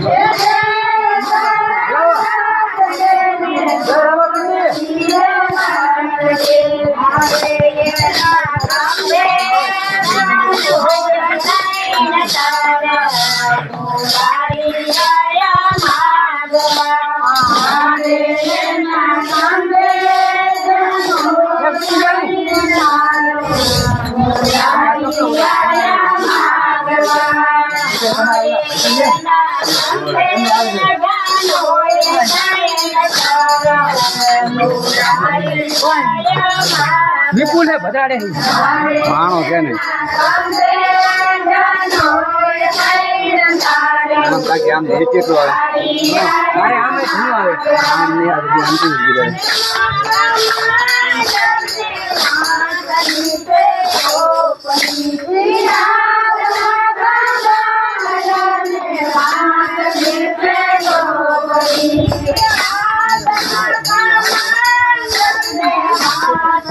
Yeah. વિપુલ છે ભદ્રાડે માણો છે ને. આમ આમ કેટલું આવે? મારે શું આવે? આમ નહીં